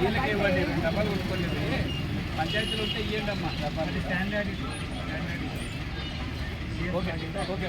వీళ్ళకి ఇవ్వండి డబ్బాలు కొనుక్కోలేదు పంచాయతీలు ఉంటే ఇవ్వండి అమ్మా డబ్బాలు స్టాండర్డ్ ఓకే ఓకే.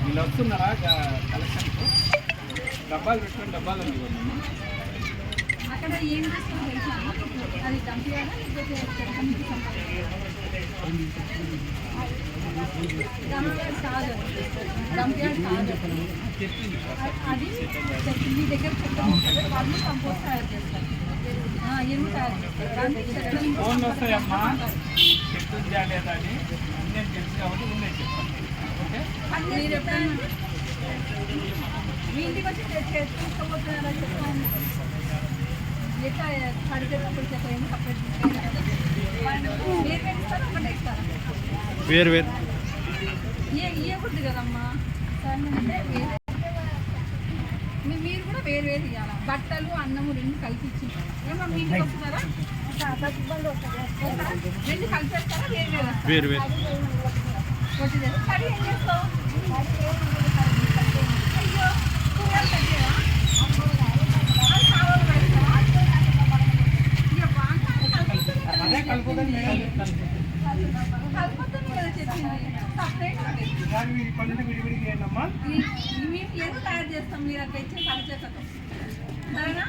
వీళ్ళు వస్తున్నారా? కలెక్షన్కు? డబ్బాలు పెట్టుకొని డబ్బాలు అక్కడ ఏం అది అది మీ దగ్గర వాళ్ళు కంపోస్ట్ తయారు చేస్తారు ఎరువు తయారు చేస్తారు ఫోన్లు వస్తాయమ్మా జాగ్రత్త అని నేను తెలుసు కాబట్టి ఉండే చెప్తాను మీరు ఎప్పుడైనా మీ ఇంటికి వచ్చి తె- తె- తీసుకుపోతున్నారా చెప్తాను ఎట్లా కడిగేటప్పుడు చెత్త ఏమో సపరేట్ మీరు ఇస్తారా ఒకటే ఇస్తారా వేరు వేరు. ఇవ్వకూడదు కదమ్మా అంటే వేరే మీరు కూడా వేరు వేరు ఇవ్వాలి బట్టలు అన్నము రెండు కలిపి ఇచ్చి ఏమో మీ ఇంటికి వస్తున్నారా రెండు కలిపేస్తారా వేరు వేరు. వేరు వేరు. వచ్చింది కర్రీ ఏం ఏంటమ్మా మేము ఏదో తయారు చేస్తాం మీరు అక్కడ ఇచ్చే పని చేస్తాం. సరేనా?